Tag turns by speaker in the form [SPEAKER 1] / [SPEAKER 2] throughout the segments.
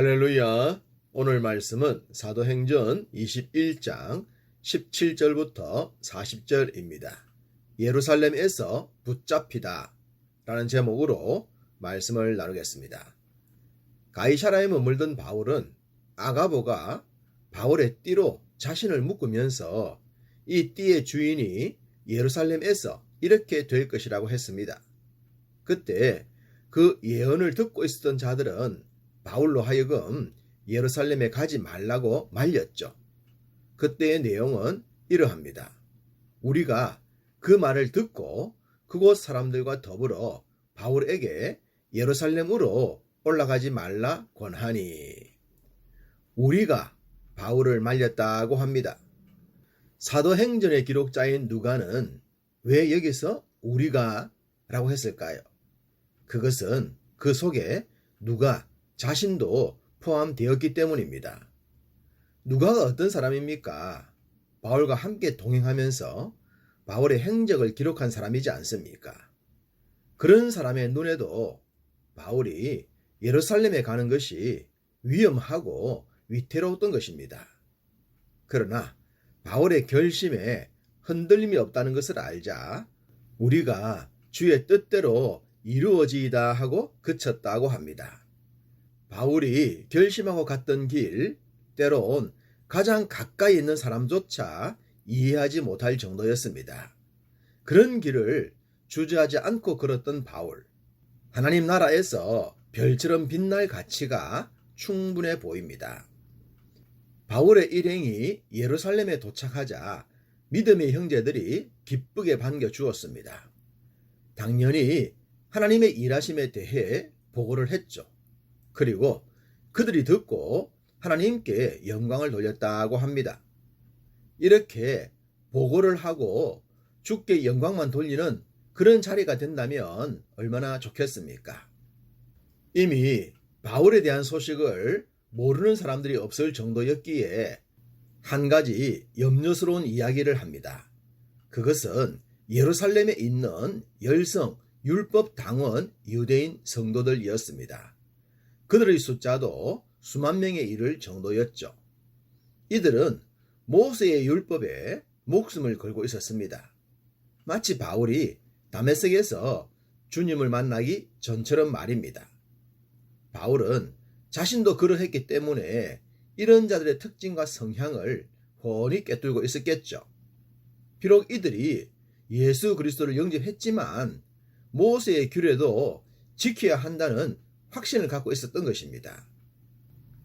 [SPEAKER 1] 할렐루야. 오늘 말씀은 사도행전 21장 17절부터 40절입니다. 예루살렘에서 붙잡히다 라는 제목으로 말씀을 나누겠습니다. 가이샤라에 머물던 바울은 아가보가 바울의 띠로 자신을 묶으면서 이 띠의 주인이 예루살렘에서 이렇게 될 것이라고 했습니다. 그때 그 예언을 듣고 있었던 자들은 바울로 하여금 예루살렘에 가지 말라고 말렸죠. 그때의 내용은 이러합니다. 우리가 그 말을 듣고 그곳 사람들과 더불어 바울에게 예루살렘으로 올라가지 말라 권하니 우리가 바울을 말렸다고 합니다. 사도행전의 기록자인 누가는 왜 여기서 우리가 라고 했을까요? 그것은 그 속에 누가 자신도 포함되었기 때문입니다. 누가가 어떤 사람입니까? 바울과 함께 동행하면서 바울의 행적을 기록한 사람이지 않습니까? 그런 사람의 눈에도 바울이 예루살렘에 가는 것이 위험하고 위태로웠던 것입니다. 그러나 바울의 결심에 흔들림이 없다는 것을 알자 우리가 주의 뜻대로 이루어지이다 하고 그쳤다고 합니다. 바울이 결심하고 갔던 길, 때론 가장 가까이 있는 사람조차 이해하지 못할 정도였습니다. 그런 길을 주저하지 않고 걸었던 바울. 하나님 나라에서 별처럼 빛날 가치가 충분해 보입니다. 바울의 일행이 예루살렘에 도착하자 믿음의 형제들이 기쁘게 반겨 주었습니다. 당연히 하나님의 일하심에 대해 보고를 했죠. 그리고 그들이 듣고 하나님께 영광을 돌렸다고 합니다. 이렇게 보고를 하고 주께 영광만 돌리는 그런 자리가 된다면 얼마나 좋겠습니까? 이미 바울에 대한 소식을 모르는 사람들이 없을 정도였기에 한 가지 염려스러운 이야기를 합니다. 그것은 예루살렘에 있는 열성 율법 당원 유대인 성도들이었습니다. 그들의 숫자도 수만 명에 이를 정도였죠. 이들은 모세의 율법에 목숨을 걸고 있었습니다. 마치 바울이 다메섹에서 주님을 만나기 전처럼 말입니다. 바울은 자신도 그러했기 때문에 이런 자들의 특징과 성향을 훤히 꿰뚫고 있었겠죠. 비록 이들이 예수 그리스도를 영접했지만 모세의 규례도 지켜야 한다는 확신을 갖고 있었던 것입니다.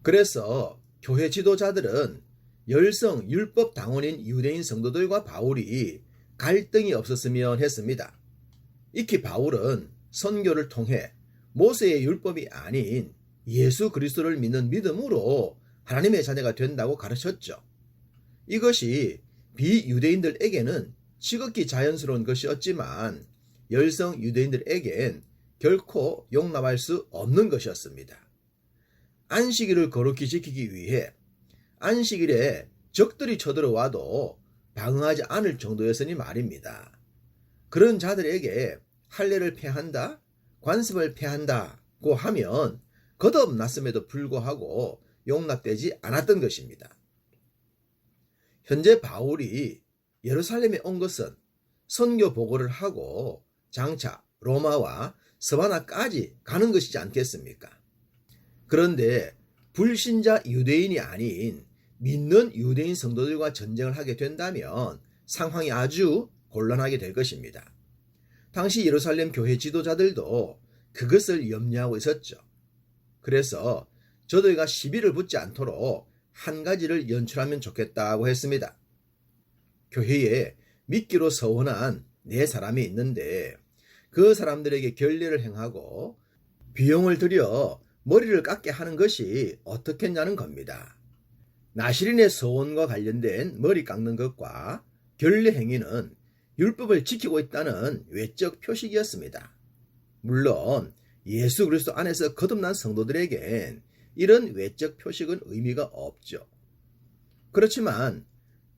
[SPEAKER 1] 그래서 교회 지도자들은 열성 율법 당원인 유대인 성도들과 바울이 갈등이 없었으면 했습니다. 익히 바울은 선교를 통해 모세의 율법이 아닌 예수 그리스도를 믿는 믿음으로 하나님의 자녀가 된다고 가르쳤죠. 이것이 비유대인들에게는 지극히 자연스러운 것이었지만 열성 유대인들에겐 결코 용납할 수 없는 것이었습니다. 안식일을 거룩히 지키기 위해 안식일에 적들이 쳐들어와도 방어하지 않을 정도였으니 말입니다. 그런 자들에게 할례를 폐한다, 관습을 폐한다고 하면 거듭났음에도 불구하고 용납되지 않았던 것입니다. 현재 바울이 예루살렘에 온 것은 선교 보고를 하고 장차 로마와 서바나까지 가는 것이지 않겠습니까? 그런데 불신자 유대인이 아닌 믿는 유대인 성도들과 전쟁을 하게 된다면 상황이 아주 곤란하게 될 것입니다. 당시 예루살렘 교회 지도자들도 그것을 염려하고 있었죠. 그래서 저들과 시비를 붙지 않도록 한 가지를 연출하면 좋겠다고 했습니다. 교회에 믿기로 서원한 네 사람이 있는데 그 사람들에게 결례를 행하고 비용을 들여 머리를 깎게 하는 것이 어떻겠냐는 겁니다. 나시린의 서원과 관련된 머리 깎는 것과 결례 행위는 율법을 지키고 있다는 외적 표식이었습니다. 물론 예수 그리스도 안에서 거듭난 성도들에겐 이런 외적 표식은 의미가 없죠. 그렇지만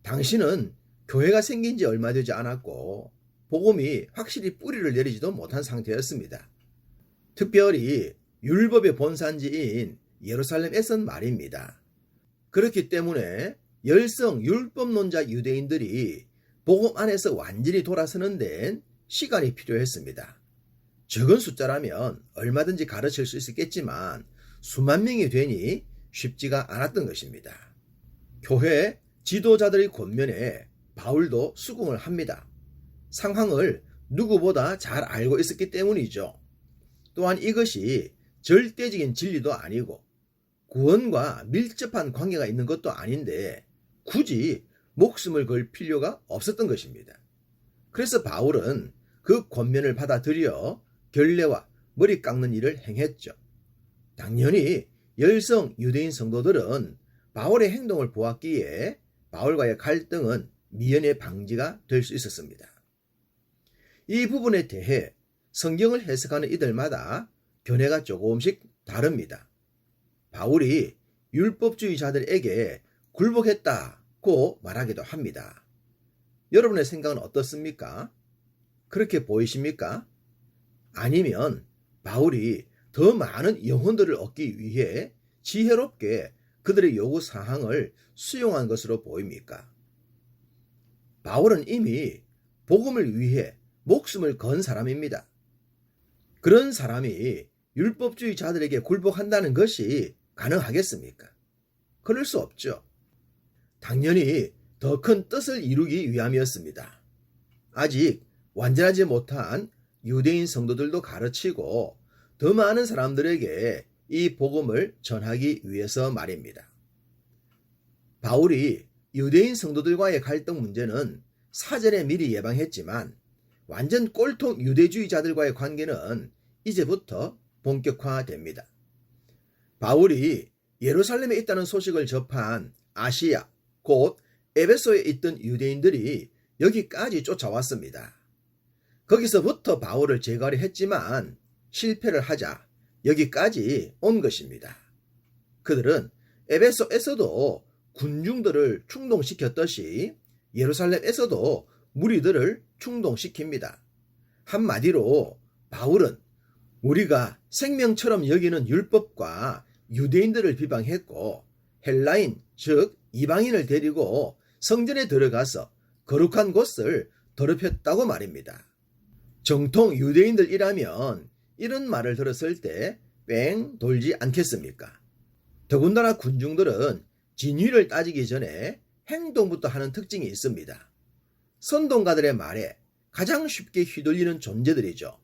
[SPEAKER 1] 당신은 교회가 생긴 지 얼마 되지 않았고 복음이 확실히 뿌리를 내리지도 못한 상태였습니다. 특별히 율법의 본산지인 예루살렘에선 말입니다. 그렇기 때문에 열성 율법론자 유대인들이 복음 안에서 완전히 돌아서는 데는 시간이 필요했습니다. 적은 숫자라면 얼마든지 가르칠 수 있었겠지만 수만 명이 되니 쉽지가 않았던 것입니다. 교회 지도자들의 권면에 바울도 수긍을 합니다. 상황을 누구보다 잘 알고 있었기 때문이죠. 또한 이것이 절대적인 진리도 아니고 구원과 밀접한 관계가 있는 것도 아닌데 굳이 목숨을 걸 필요가 없었던 것입니다. 그래서 바울은 그 권면을 받아들여 결례와 머리 깎는 일을 행했죠. 당연히 열성 유대인 성도들은 바울의 행동을 보았기에 바울과의 갈등은 미연의 방지가 될 수 있었습니다. 이 부분에 대해 성경을 해석하는 이들마다 견해가 조금씩 다릅니다. 바울이 율법주의자들에게 굴복했다고 말하기도 합니다. 여러분의 생각은 어떻습니까? 그렇게 보이십니까? 아니면 바울이 더 많은 영혼들을 얻기 위해 지혜롭게 그들의 요구 사항을 수용한 것으로 보입니까? 바울은 이미 복음을 위해 목숨을 건 사람입니다. 그런 사람이 율법주의자들에게 굴복한다는 것이 가능하겠습니까? 그럴 수 없죠. 당연히 더 큰 뜻을 이루기 위함이었습니다. 아직 완전하지 못한 유대인 성도들도 가르치고 더 많은 사람들에게 이 복음을 전하기 위해서 말입니다. 바울이 유대인 성도들과의 갈등 문제는 사전에 미리 예방했지만 완전 꼴통 유대주의자들과의 관계는 이제부터 본격화됩니다. 바울이 예루살렘에 있다는 소식을 접한 아시아, 곧 에베소에 있던 유대인들이 여기까지 쫓아왔습니다. 거기서부터 바울을 제거하려 했지만 실패를 하자 여기까지 온 것입니다. 그들은 에베소에서도 군중들을 충동시켰듯이 예루살렘에서도 무리들을 충동시킵니다. 한마디로 바울은 우리가 생명처럼 여기는 율법과 유대인들을 비방했고 헬라인 즉 이방인을 데리고 성전에 들어가서 거룩한 곳을 더럽혔다고 말입니다. 정통 유대인들이라면 이런 말을 들었을 때 뺑 돌지 않겠습니까? 더군다나 군중들은 진위를 따지기 전에 행동부터 하는 특징이 있습니다. 선동가들의 말에 가장 쉽게 휘둘리는 존재들이죠.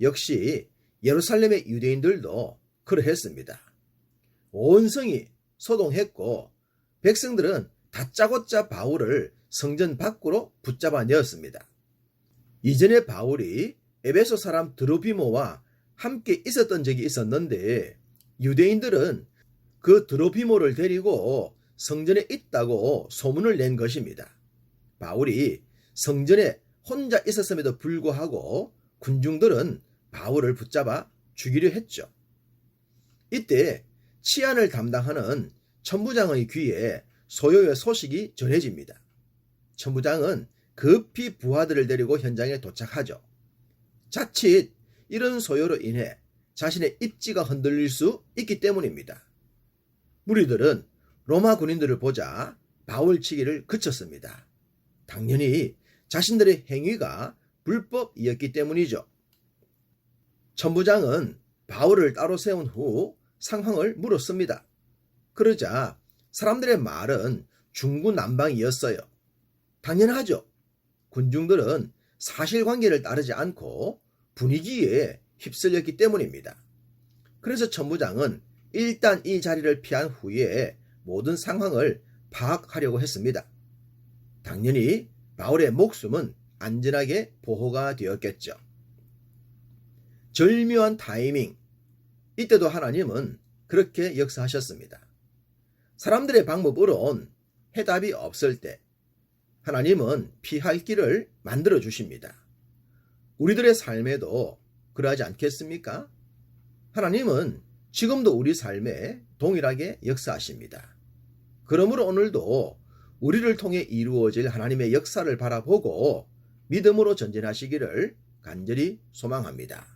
[SPEAKER 1] 역시 예루살렘의 유대인들도 그러했습니다. 온 성이 소동했고 백성들은 다짜고짜 바울을 성전 밖으로 붙잡아 내었습니다. 이전에 바울이 에베소 사람 드로피모와 함께 있었던 적이 있었는데 유대인들은 그 드로피모를 데리고 성전에 있다고 소문을 낸 것입니다. 바울이 성전에 혼자 있었음에도 불구하고 군중들은 바울을 붙잡아 죽이려 했죠. 이때 치안을 담당하는 천부장의 귀에 소요의 소식이 전해집니다. 천부장은 급히 부하들을 데리고 현장에 도착하죠. 자칫 이런 소요로 인해 자신의 입지가 흔들릴 수 있기 때문입니다. 무리들은 로마 군인들을 보자 바울치기를 그쳤습니다. 당연히 자신들의 행위가 불법이었기 때문이죠. 천부장은 바울을 따로 세운 후 상황을 물었습니다. 그러자 사람들의 말은 중구난방이었어요. 당연하죠. 군중들은 사실관계를 따르지 않고 분위기에 휩쓸렸기 때문입니다. 그래서 천부장은 일단 이 자리를 피한 후에 모든 상황을 파악하려고 했습니다. 당연히 바울의 목숨은 안전하게 보호가 되었겠죠. 절묘한 타이밍. 이때도 하나님은 그렇게 역사하셨습니다. 사람들의 방법으론 해답이 없을 때 하나님은 피할 길을 만들어 주십니다. 우리들의 삶에도 그러하지 않겠습니까? 하나님은 지금도 우리 삶에 동일하게 역사하십니다. 그러므로 오늘도 우리를 통해 이루어질 하나님의 역사를 바라보고 믿음으로 전진하시기를 간절히 소망합니다.